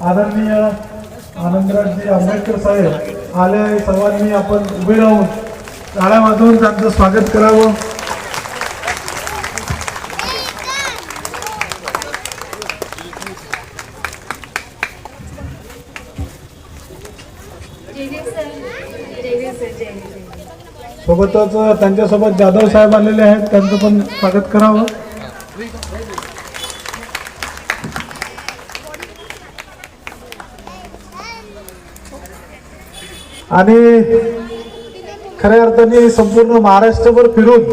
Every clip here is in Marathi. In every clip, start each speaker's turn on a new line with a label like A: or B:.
A: आदरणीय आनंदराजी आंबेडकर साहेब आले सर्वांनी आपण उभे राहून. टाळ्या वाजवून त्यांचं स्वागत करावं. सोबतच त्यांच्यासोबत जाधव साहेब आलेले आहेत त्यांचं पण स्वागत करावं. आणि खऱ्या अर्थाने संपूर्ण महाराष्ट्रभर फिरून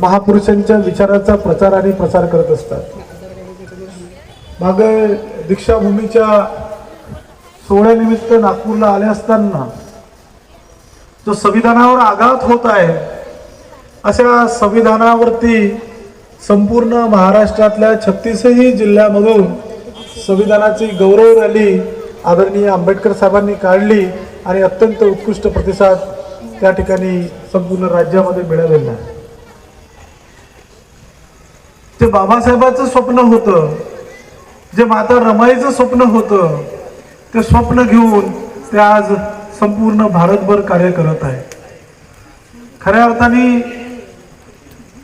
A: महापुरुषांच्या विचाराचा प्रचार आणि प्रसार करत असतात. माग दीक्षाभूमीच्या सोहळ्यानिमित्त नागपूरला आले असताना जो संविधानावर आघात होत आहे अशा संविधानावरती संपूर्ण महाराष्ट्रातल्या छत्तीसही जिल्ह्यामधून संविधानाची गौरव रॅली आदरणीय आंबेडकर साहेबांनी काढली. आणि अत्यंत उत्कृष्ट प्रतिसाद त्या ठिकाणी संपूर्ण राज्यामध्ये मिळालेला आहे. जे बाबासाहेबांचं स्वप्न होतं. जे माता रमाईचं स्वप्न होतं ते स्वप्न घेऊन ते आज संपूर्ण भारतभर कार्य करत आहे. खऱ्या अर्थाने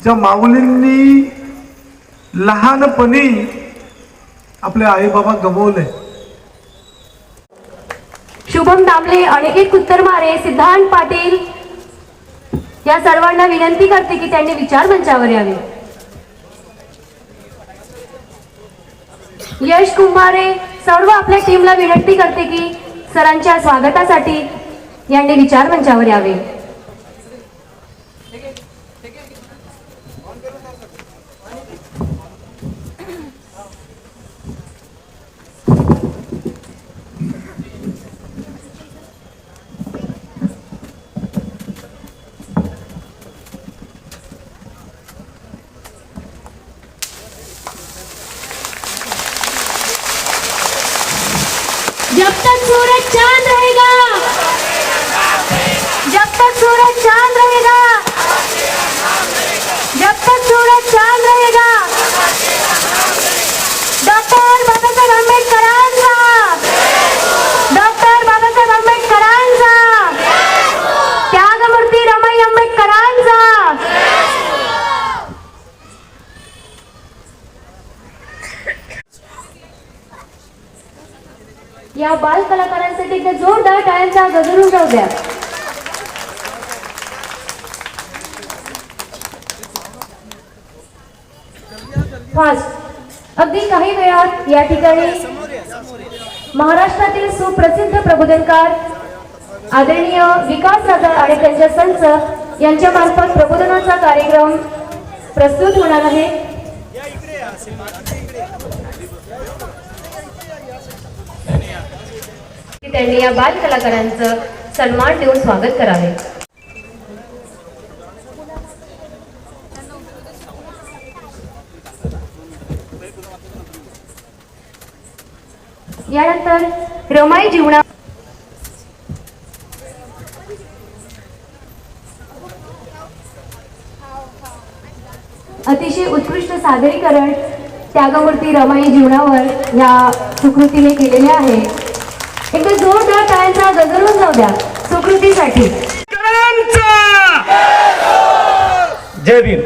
A: ज्या माऊलींनी लहानपणी आपले आईबाबा गमवले
B: शुभम दामले अनिकेत कुत्तरमारे सिद्धांत पाटील. या सर्वांना विनंती करते की त्यांनी विचार मंचावर यावे. यश कुंभारे सर्व आपल्या टीमला विनंती करते की सरांच्या स्वागतासाठी यांनी विचार मंचावर यावे. जब तक सूरज चांद रहेगा जब तक सूरज चांद रहेगा जब तक सूरज चांद रहेगा डॉक्टर बाबासाहेब आंबेडकरांचा डॉक्टर बाबासाहेब आंबेडकरांचा त्यागमूर्ती रमाई आंबेडकरांचा या बाल कलाकारांसाठी एकदा जोरदार टाळ्यांचा गजर जाऊ द्या. फास्ट. अगदी काही वेळात या ठिकाणी महाराष्ट्रातील सुप्रसिद्ध प्रबोधनकार आदरणीय विकास राजा आणि त्यांच्या संच यांच्या मार्फत प्रबोधनाचा कार्यक्रम प्रस्तुत होणार आहे. त्यांनी या बाल कलाकारांचं सन्मान देऊन स्वागत करावे. यानंतर रमाई जीवना अतिशय उत्कृष्ट सादरीकरण त्यागमूर्ती रमाई जीवनावर या सुकृतीने केलेले आहे. एकदा जोरदार टाळ्यांचा गजरून जाऊ द्या. सुकृतीसाठी.
C: जय भीम.